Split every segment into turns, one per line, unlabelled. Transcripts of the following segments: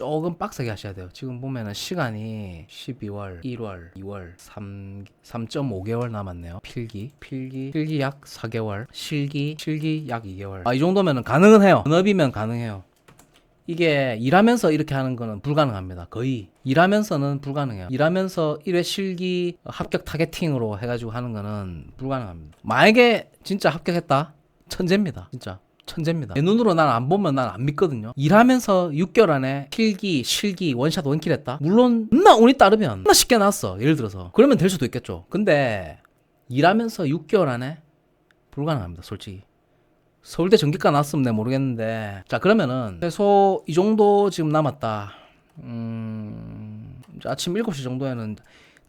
조금 빡세게 하셔야 돼요. 지금 보면은 시간이 12월, 1월, 2월, 3, 3.5개월 남았네요. 필기, 필기, 필기 약 4개월, 실기, 실기 약 2개월. 아, 이 정도면은 가능은 해요. 전업이면 가능해요. 이게 일하면서 이렇게 하는 거는 불가능합니다. 거의 일하면서는 불가능해요. 일하면서 1회 실기 합격 타겟팅으로 해가지고 하는 거는 불가능합니다. 만약에 진짜 합격했다, 천재입니다. 진짜. 천재입니다. 내 눈으로 난 안 보면 난 안 믿거든요. 일하면서 6개월 안에 필기, 실기, 원샷 원킬 했다? 물론, 나 운이 따르면, 나 쉽게 나왔어. 예를 들어서. 그러면 될 수도 있겠죠. 근데, 일하면서 6개월 안에 불가능합니다. 솔직히. 서울대 전기과 나왔으면 내가 모르겠는데. 자, 그러면은, 최소 이 정도 지금 남았다. 음, 아침 7시 정도에는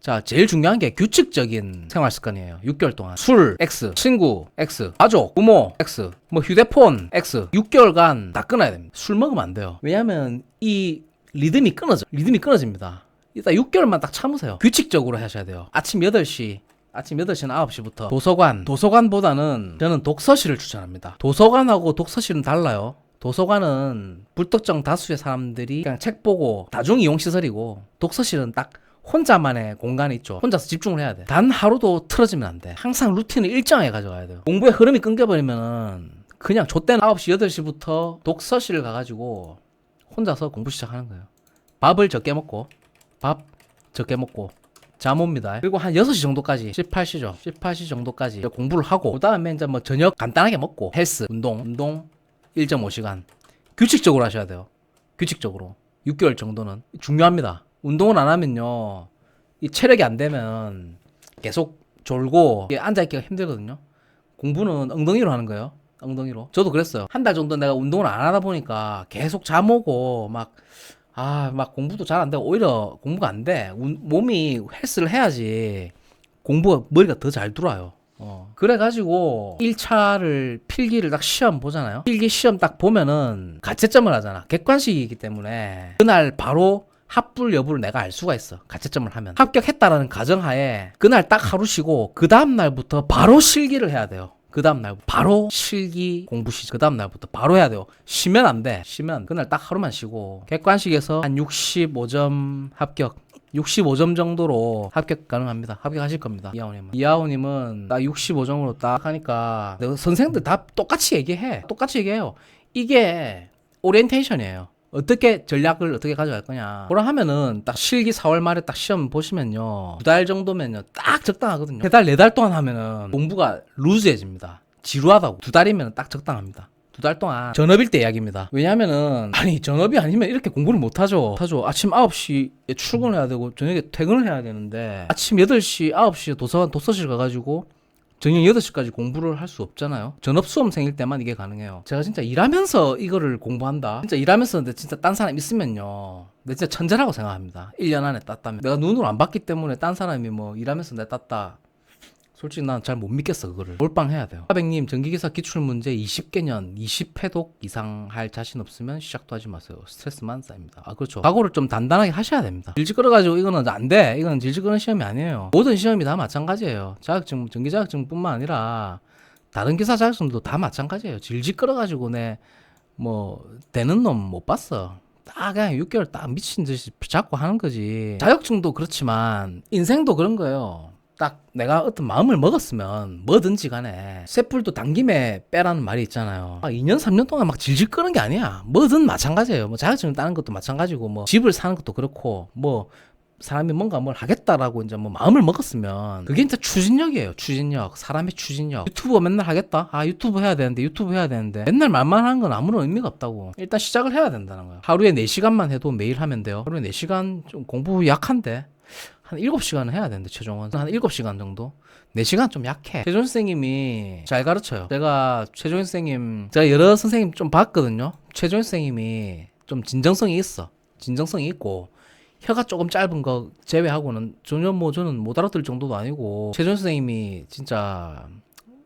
자, 제일 중요한 게 규칙적인 생활 습관이에요. 6개월 동안. 술, X. 친구, X. 가족, 부모, X. 뭐 휴대폰, X. 6개월간 다 끊어야 됩니다. 술 먹으면 안 돼요. 왜냐면 이 리듬이 끊어져. 리듬이 끊어집니다. 일단 6개월만 딱 참으세요. 규칙적으로 하셔야 돼요. 아침 8시, 아침 8시나 9시부터 도서관, 도서관보다는 저는 독서실을 추천합니다. 도서관하고 독서실은 달라요. 도서관은 불특정 다수의 사람들이 그냥 책 보고 다중 이용 시설이고 독서실은 딱 혼자만의 공간이 있죠. 혼자서 집중을 해야 돼. 단 하루도 틀어지면 안 돼. 항상 루틴을 일정하게 가져가야 돼요. 공부의 흐름이 끊겨버리면은 그냥 좆된 9시, 8시부터 독서실을 가가지고 혼자서 공부 시작하는 거예요. 밥을 적게 먹고, 밥 적게 먹고, 잠 옵니다. 그리고 한 6시 정도까지, 18시죠. 18시 정도까지 공부를 하고, 그 다음에 이제 뭐 저녁 간단하게 먹고, 헬스, 운동, 운동 1.5시간. 규칙적으로 하셔야 돼요. 규칙적으로. 6개월 정도는. 중요합니다. 운동을 안 하면요. 이 체력이 안 되면 계속 졸고 앉아있기가 힘들거든요. 공부는 엉덩이로 하는 거예요. 엉덩이로. 저도 그랬어요. 한 달 정도 내가 운동을 안 하다 보니까 계속 잠 오고 막, 아, 막 공부도 잘 안 되고 오히려 공부가 안 돼. 운- 몸이 헬스를 해야지 공부가 머리가 더잘 돌아요. 어. 그래가지고 1차를 필기를 딱 시험 보잖아요. 필기 시험 딱 보면은 가채점을 하잖아. 객관식이기 때문에 그날 바로 합불 여부를 내가 알 수가 있어. 가채점을 하면. 합격했다라는 가정하에 그날 딱 하루 쉬고 그 다음 날부터 바로 실기를 해야 돼요. 그 다음 날 바로 실기 공부 시. 그 다음 날부터 바로 해야 돼요. 쉬면 안 돼. 쉬면 그날 딱 하루만 쉬고 객관식에서 한 65점 합격. 65점 정도로 합격 가능합니다. 합격하실 겁니다. 이하오님은. 이하오님은 딱 65점으로 딱 하니까 내가 선생님들 다 똑같이 얘기해. 똑같이 얘기해요. 이게 오리엔테이션이에요. 어떻게 전략을 어떻게 가져갈 거냐. 뭐라 하면은 딱 실기 4월 말에 딱 시험 보시면요. 두 달 정도면요. 딱 적당하거든요. 세 달, 네 달 동안 하면은 공부가 루즈해집니다. 지루하다고. 두 달이면 딱 적당합니다. 두 달 동안 전업일 때 이야기입니다. 왜냐면은 아니 전업이 아니면 이렇게 공부를 못 하죠. 하죠. 아침 9시에 출근을 해야 되고 저녁에 퇴근을 해야 되는데 아침 8시, 9시에 도서관 도서실 가 가지고 저녁 8시까지 공부를 할 수 없잖아요. 전업 수험생일 때만 이게 가능해요. 제가 진짜 일하면서 이거를 공부한다. 진짜 일하면서 근데 진짜 딴 사람 있으면요. 내가 진짜 천재라고 생각합니다. 1년 안에 땄다면. 내가 눈으로 안 봤기 때문에 딴 사람이 뭐 일하면서 내가 땄다. 솔직히 난 잘 못 믿겠어 그거를. 몰빵 해야 돼요. 하백님 전기기사 기출문제 20개년 20회독 이상 할 자신 없으면 시작도 하지 마세요. 스트레스만 쌓입니다. 아 그렇죠. 각오를 좀 단단하게 하셔야 됩니다. 질질 끌어가지고 이거는 안돼. 이거는 질질 끄는 시험이 아니에요. 모든 시험이 다 마찬가지예요. 자격증 전기자격증 뿐만 아니라 다른 기사 자격증도 다 마찬가지예요. 질질 끌어가지고 내 뭐 되는 놈 못 봤어. 딱 그냥 6개월 딱 미친 듯이 잡고 하는 거지. 자격증도 그렇지만 인생도 그런 거예요 딱 내가 어떤 마음을 먹었으면 뭐든지 간에 쇠뿔도 당김에 빼라는 말이 있잖아요. 아, 2년 3년 동안 막 질질 끄는 게 아니야. 뭐든 마찬가지예요. 뭐 자격증 따는 것도 마찬가지고 뭐 집을 사는 것도 그렇고 뭐 사람이 뭔가 뭘 하겠다라고 이제 뭐 마음을 먹었으면 그게 진짜 추진력이에요. 추진력. 사람의 추진력. 유튜브 맨날 하겠다. 아 유튜브 해야 되는데 유튜브 해야 되는데 맨날 말만 하는 건 아무런 의미가 없다고. 일단 시작을 해야 된다는 거야. 하루에 4시간만 해도 매일 하면 돼요. 하루에 4시간 좀 공부 약한데 한 7시간은 해야 되는데 최종원 한 7시간 정도? 4시간 좀 약해. 최종 선생님이 잘 가르쳐요. 제가 최종 선생님 제가 여러 선생님 좀 봤거든요. 최종 선생님이 좀 진정성이 있어. 진정성이 있고 혀가 조금 짧은 거 제외하고는 전혀 뭐 저는 못 알아들 정도도 아니고 최종 선생님이 진짜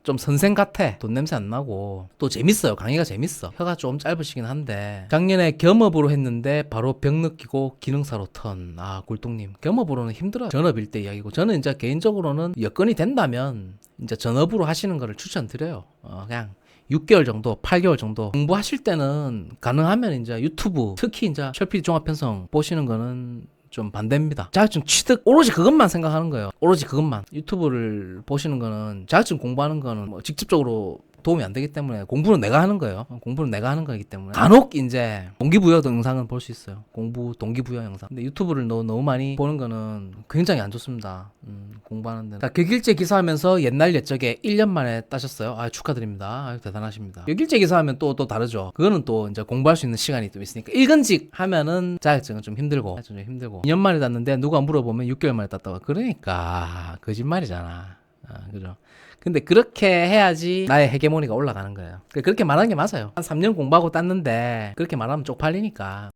좀 선생 같아. 돈 냄새 안 나고. 또 재밌어요. 강의가 재밌어. 혀가 좀 짧으시긴 한데. 작년에 겸업으로 했는데 바로 병 느끼고 기능사로 턴. 아, 굴뚝님. 겸업으로는 힘들어요. 전업일 때 이야기고. 저는 이제 개인적으로는 여건이 된다면 이제 전업으로 하시는 거를 추천드려요. 어, 그냥 6개월 정도, 8개월 정도 공부하실 때는 가능하면 이제 유튜브 특히 이제 철필 종합 편성 보시는 거는 좀 반대입니다. 자격증 취득 오로지 그것만 생각하는 거예요. 오로지 그것만 유튜브를 보시는 거는 자격증 공부하는 거는 뭐 직접적으로 도움이 안 되기 때문에 공부는 내가 하는 거예요. 공부는 내가 하는 거기 때문에 간혹 이제 동기부여 영상은 볼 수 있어요. 공부 동기부여 영상. 근데 유튜브를 너무, 너무 많이 보는 거는 굉장히 안 좋습니다. 음, 공부하는데. 자, 격일제 기사하면서 옛날 옛적에 1년 만에 따셨어요. 아, 축하드립니다. 아, 대단하십니다. 격일제 기사하면 또 또 다르죠. 그거는 또 이제 공부할 수 있는 시간이 좀 있으니까 일근직 하면은 자격증은 좀 힘들고 좀 힘들고 2년 만에 땄는데 누가 물어보면 6개월 만에 땄다고 그러니까 거짓말이잖아. 아, 그죠? 근데 그렇게 해야지 나의 헤게모니가 올라가는 거예요. 그렇게 말하는 게 맞아요. 한 3년 공부하고 땄는데 그렇게 말하면 쪽팔리니까.